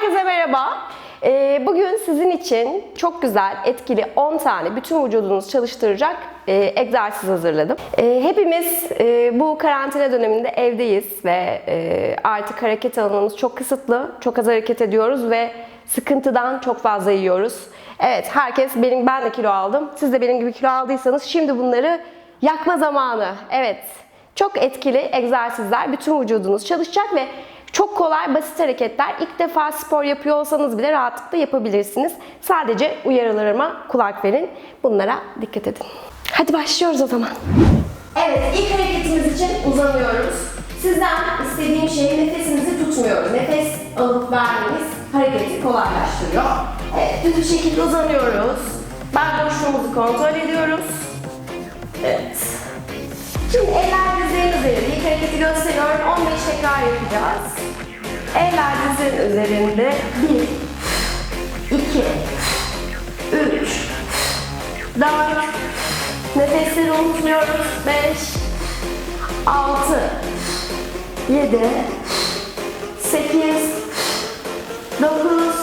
Herkese merhaba. Ee, Bugün sizin için çok güzel, etkili 10 tane bütün vücudunuzu çalıştıracak e, egzersiz hazırladım. E, Hepimiz e, bu karantina döneminde evdeyiz ve e, artık hareket alanımız çok kısıtlı. Çok az hareket ediyoruz ve sıkıntıdan çok fazla yiyoruz. Evet, herkes benim ben de kilo aldım. Siz de benim gibi kilo aldıysanız şimdi bunları yakma zamanı. Evet, çok etkili egzersizler bütün vücudunuz çalışacak ve çok kolay basit hareketler. İlk defa spor yapıyor olsanız bile rahatlıkla yapabilirsiniz. Sadece uyarılarıma kulak verin. Bunlara dikkat edin. Hadi başlıyoruz o zaman. Evet, ilk hareketimiz için uzanıyoruz. Sizden istediğim şey nefesinizi tutmuyor. Nefes alıp vermeniz hareketi kolaylaştırıyor. Evet, düz bir şekilde uzanıyoruz. Ben boşluğumuzu kontrol ediyoruz. Evet. Şimdi eller gösteriyorum. 15 tekrar yapacağız. Eller dizlerin üzerinde. 1, 2, 3, 4, nefesleri unutmuyoruz. 5, 6, 7, 8, 9,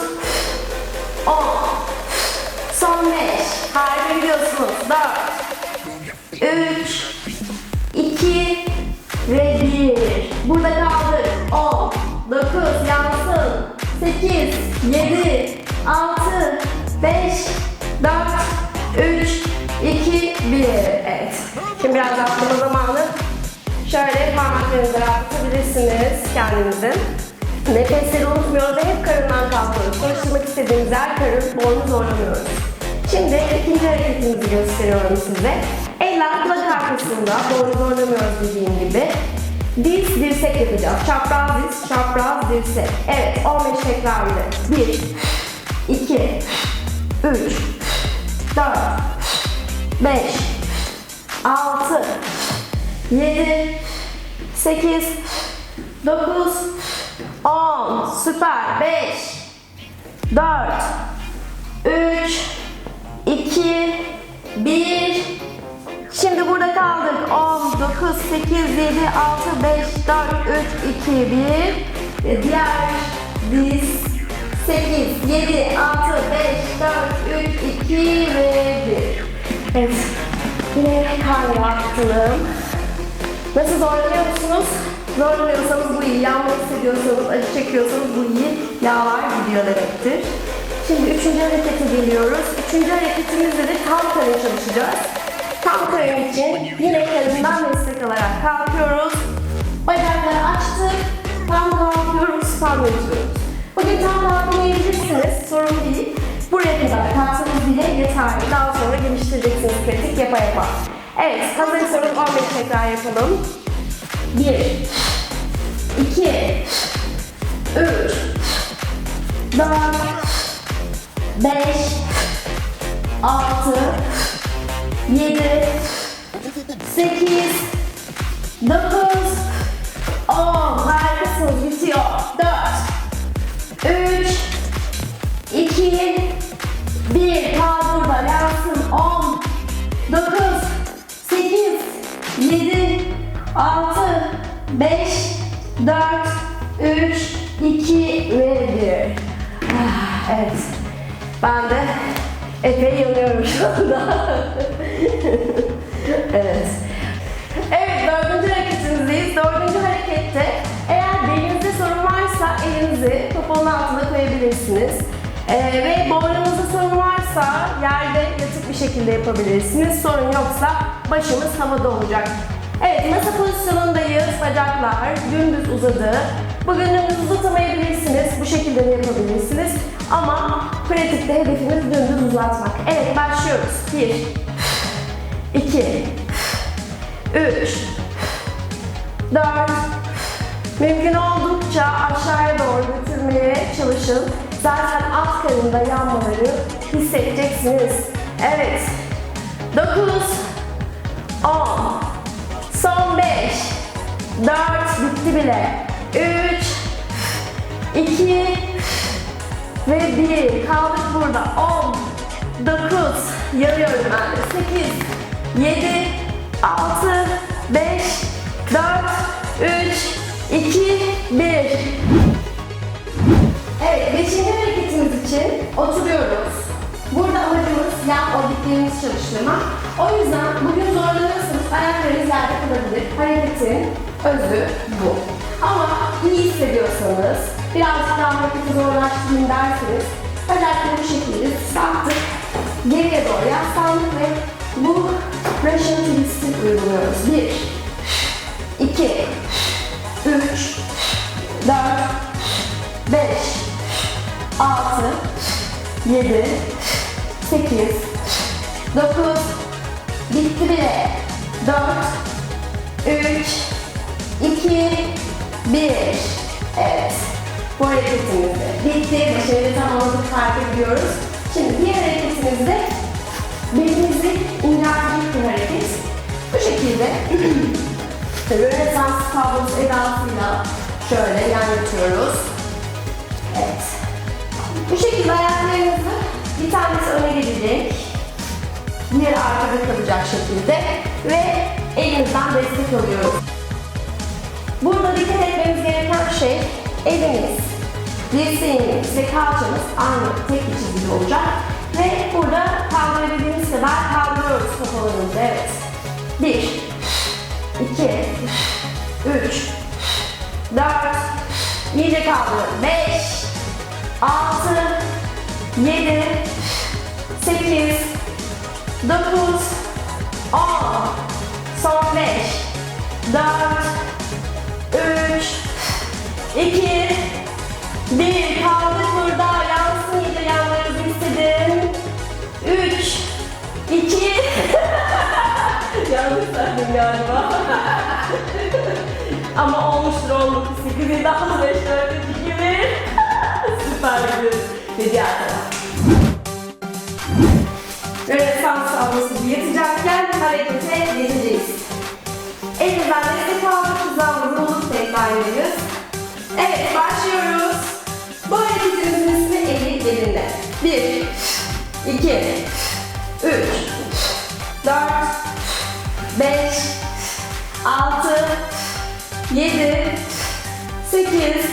10. Son 5. Harika gidiyorsunuz. 4, 3, 7, 6, 5, 4, 3, 2, 1. Evet. Şimdi biraz rahatlama zamanı. Şöyle parmaklarınızı rahatlatabilirsiniz kendinizin. Nefesleri unutmuyoruz ve hep karından kalkıyoruz. Çalıştırmak istediğimiz her karın boynu zorlamıyoruz. Şimdi ikinci hareketimizi gösteriyorum size. Eller kulak arkasında, boynu zorlamıyoruz dediğim gibi. Diz, dirsek yapacağız. Çapraz diz, çapraz dirsek. Evet, 15 tekrar ile. 1, 2, 3, 4, 5, 6, 7, 8, 9, 10. Süper. 5, 4, 3, 2, 1. Şimdi burada kaldık. 10, 9, 8, 7, 6, 5, 4, 3, 2, 1. Ve diğer diz 8, 7, 6, 5, 4, 3, 2 ve 1. Evet. Yine karnı attım. Nasıl zorlanıyor musunuz? Zorlanıyorsanız bu iyi, yanma hissediyorsanız, acı çekiyorsanız bu iyi, yağlar gidiyor demektir. Şimdi üçüncü harekete geliyoruz. Üçüncü hareketimizde de karın çalışacağız. Tam karın için yine karından destek alarak kalkıyoruz. Bacakları açtık, tam kalkıyoruz, tam yatıyoruz. Bugün tam kalkmayabilirsiniz, sorun değil. Buraya kadar kalksanız bile yeterli. Daha sonra geliştireceksiniz pratik yapa yapa. Evet, hazırsanız 15 tekrar yapalım. 1 2 3 4 5 6 7 8 9 10 Harikasınız bitiyor. 4 3 2 1 Kal burada yansın 10 9 8 7 6 5 4 3 2 ve 1 Ah, Evet. Ben de epey yanıyorum şu anda. evet. Evet, dördüncü hareketimizdeyiz. Dördüncü harekette eğer belinizde sorun varsa elinizi topuğun altına koyabilirsiniz. Ee, ve boynunuzda sorun varsa yerde yatık bir şekilde yapabilirsiniz. Sorun yoksa başımız havada olacak. Evet, masa pozisyonundayız. Bacaklar dümdüz uzadı. Bugün dümdüz uzatamayabilirsiniz. Bu şekilde de yapabilirsiniz. Ama pratikte hedefimiz dümdüz uzatmak. Evet, başlıyoruz. 1 2 3 4 Mümkün oldukça aşağıya doğru götürmeye çalışın. Zaten alt karında yanmaları hissedeceksiniz. Evet. 9 10 Son 5 4 bitti bile. 3 2 ve 1 kaldık burada. 10 9 yarıyorum ben de. 8 7 6 5 4 3 2 1 Evet beşinci hareketimiz için oturuyoruz. Burada amacımız yan obliklerimizi çalıştırmak. O yüzden bugün zorlanırsanız ayaklarınız yerde kalabilir. Hareketin özü bu. Ama iyi hissediyorsanız, birazcık daha hareketi zorlaştırayım derseniz bacakları bu şekilde saktık. Geriye doğru yaslandık ve bu Russian twist'i uyguluyoruz. 1 2 3 4 5 6 7 fark ediyoruz. Şimdi diğer hareketimiz de belimizi inceltecek bir hareket. Bu şekilde Rönesans tablosu edasıyla şöyle yan yatıyoruz. Evet. Bu şekilde ayaklarınızı bir tanesi öne gelecek, diğeri arkada kalacak şekilde ve elinizden destek alıyoruz. Burada dikkat etmemiz gereken şey elimiz, dirseğimiz ve kalçamız aynı tek bir çizgide olacak. Ve burada kaldırabildiğimiz kadar kaldırıyoruz kafalarımızı. Evet. Bir, iki, üç, dört, iyice kaldırın. Beş, altı, yedi, sekiz, dokuz, on. Son beş, dört, üç, iki, bir. Kaldık burada. Yansın iyice yanlarınızı hissedin. Üç, iki, yanlış saydım galiba. Ama olmuştur olmadı. Sekiz, yedi, altı, beş, dört, üç, bir. Süper. Ve diğer taraf. Rönesans tablosu gibi yatacakken harekete geçeceğiz. Elinizden destek aldık, hizamızı bulup tekrar ediyoruz. Evet, başlıyoruz. Bir, iki, üç, dört, beş, altı, yedi, sekiz,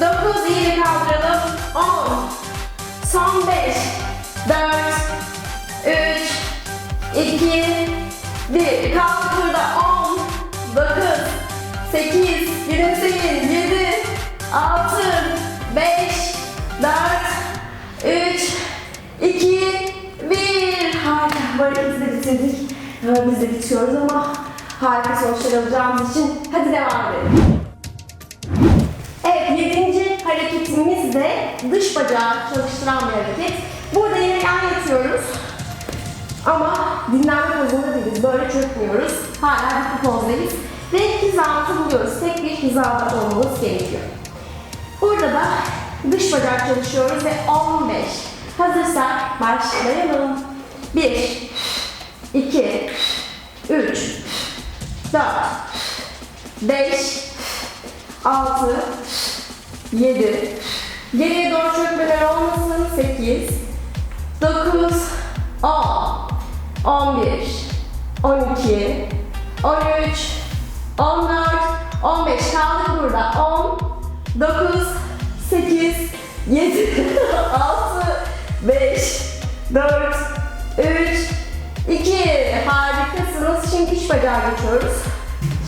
dokuz, iyice kaldıralım. On, son beş, dört, üç, iki, bir. Kaldık burada. On, dokuz, sekiz, gülümseyin. Yedi, altı, Bu hareketi de bitirdik. Ama biz de bitiyoruz ama harika sonuçlar alacağımız için hadi devam edelim. Evet, yedinci hareketimiz de dış bacağı çalıştıran bir hareket. Burada yine yan yatıyoruz. Ama dinlenme pozunda değiliz. Böyle çökmüyoruz. Hala dik pozdayız. Ve hizamızı buluyoruz. Tek bir hizada olmamız gerekiyor. Burada da dış bacak çalışıyoruz ve 15. Hazırsak başlayalım. 1, 2, 3, 4, 5, 6, 7, geriye doğru çökmeler olmasın. 8, 9, 10, 11, 12, 13, 14, 15 kaldık burada. 10, 9, 8, 7, 6, 5, 4, 3, 2 harikasınız. Şimdi iç bacağı geçiyoruz.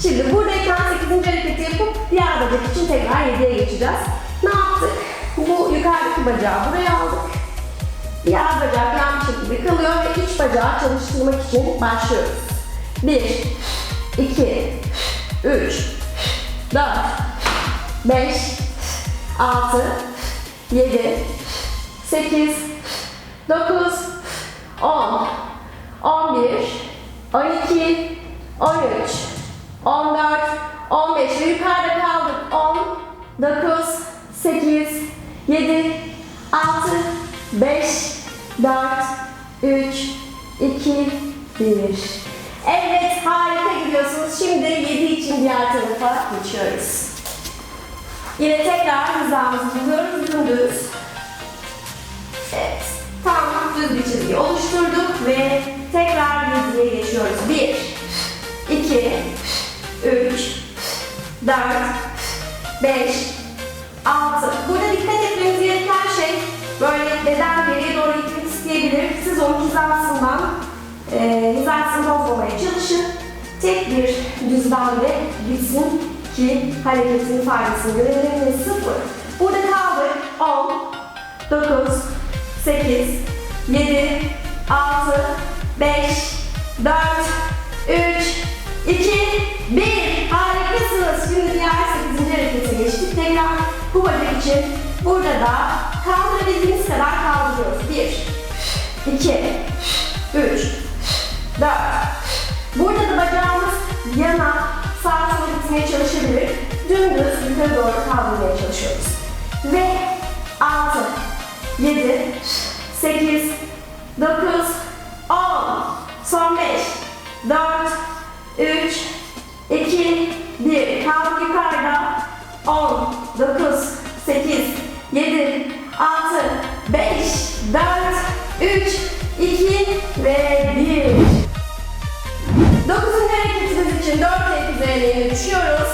Şimdi buradayken 8. hareketi yapıp diğer bacak için tekrar 7'ye geçeceğiz. Ne yaptık? Bu yukarıdaki bacağı buraya aldık. Diğer bacak yan bir şekilde kalıyor ve iç bacağı çalıştırmak için başlıyoruz. 1, 2, 3, 4, 5, 6, 7, 8, 9, 10, 11, 12, 13, 14, 15 ve yukarıda kaldık. 10, 9, 8, 7, 6, 5, 4, 3, 2, 1. Evet harika gidiyorsunuz. Şimdi 7 için diğer tarafa geçiyoruz. Yine tekrar hizamızı buluyoruz. Dümdüz. Evet. Tam düz bir çizgi oluşturduk düzlemde gitsin ki hareketin faydasını görelim ve sıfır. Burada kaldık. 10, 9, 8, 7, kaldırmaya çalışıyoruz. Ve 6, 7, 8, 9, 10. Son 5, 4, 3, 2, 1. Kaldık yukarıda. 10, 9, 8, 7, 6, 5, 4, 3, 2 ve 1. Dokuzuncu hareketimiz için 4 ayak üzerine düşüyoruz.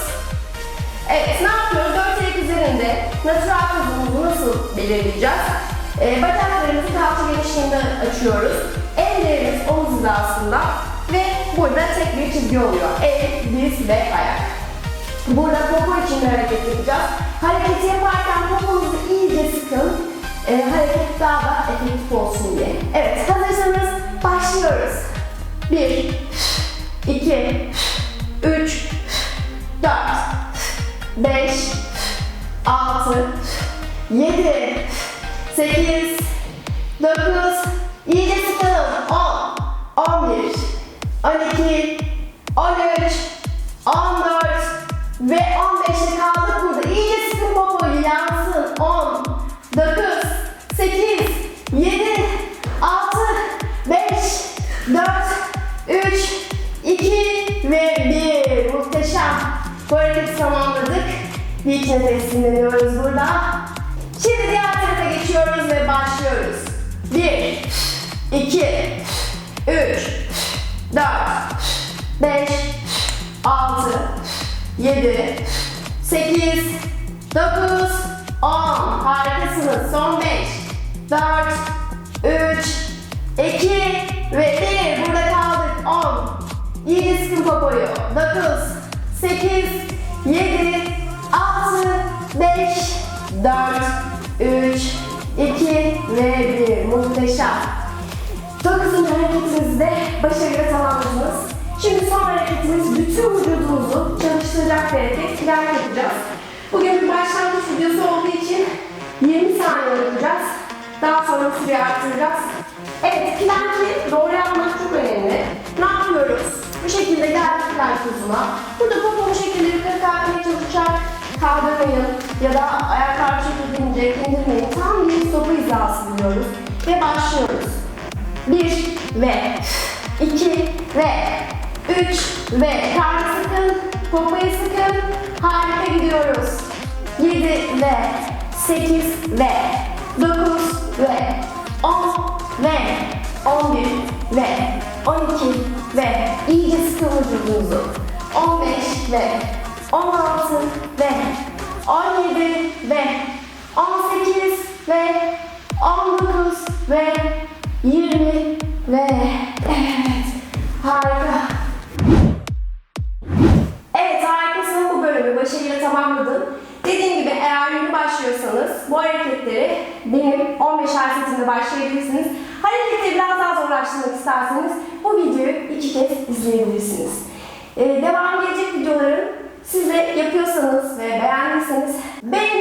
Evet, ne yapıyoruz? 4 ayak üzerinde natural pozumuzu nasıl belirleyeceğiz? Ee, bacaklarımızı kalça genişliğinde açıyoruz. Ellerimiz omuz hizasında ve burada tek bir çizgi oluyor. El, diz ve ayak. Burada popo için hareket yapacağız. Hareketi yaparken poponuzu iyice sıkın. Ee, hareket daha da efektif olsun diye. Evet, hazırsanız başlıyoruz. 1, 2, 8, 9, iyice sıkalım. 10, 11, 12, 13, 14 ve 15'te kaldık burada. İyice sıkın popoyu yansın. 10, 9, 8, 7, 6, 5, 4, 3, 2 ve 1. Muhteşem. Bu hareketi tamamladık. İlk nefesini veriyoruz burada. Şimdi diğer 2, 3, 4, 5, 6, 7, 8, 9, 10. Harikasınız. Son 5, 4, 3, 2 ve 1. Burada kaldık. 10. İyice sıkın popoyu. 9, 8, 7, 6, 5, 4, 3, 2 ve 1. Muhteşem. Dokuzuncu hareketimizi de başarıyla tamamladınız. Şimdi son hareketimiz bütün vücudumuzu çalıştıracak bir hareket. Yapacağız. Bugün bir başlangıç videosu olduğu için 20 saniye yapacağız. Daha sonra süreyi arttıracağız. Evet, plank'i doğru yapmak çok önemli. Ne yapıyoruz? Bu şekilde geldik plank uzuna. Burada popo bu şekilde yukarı kalkmaya çalışacak. Kaldırmayın ya da ayaklar şekilde inecek, indirmeyin. Tam bir sopa hizası buluyoruz. Ve başlıyoruz. 1 ve 2 ve 3 ve karnı sıkın, popoyu sıkın. Harika gidiyoruz. 7 ve 8 ve 9 ve 10 ve 11 ve 12 ve iyice sıkın vücudunuzu. 15 ve 16 ve 17 ve 18 ve 19 ve 20 ve evet harika. Evet harikasın bu bölümü başarıyla tamamladın. Dediğim gibi eğer yeni başlıyorsanız bu hareketleri benim 15 setinde başlayabilirsiniz. Hareketleri biraz daha zorlaştırmak isterseniz bu videoyu iki kez izleyebilirsiniz. Ee, devam gelecek videoların siz de yapıyorsanız ve beğendiyseniz beğenin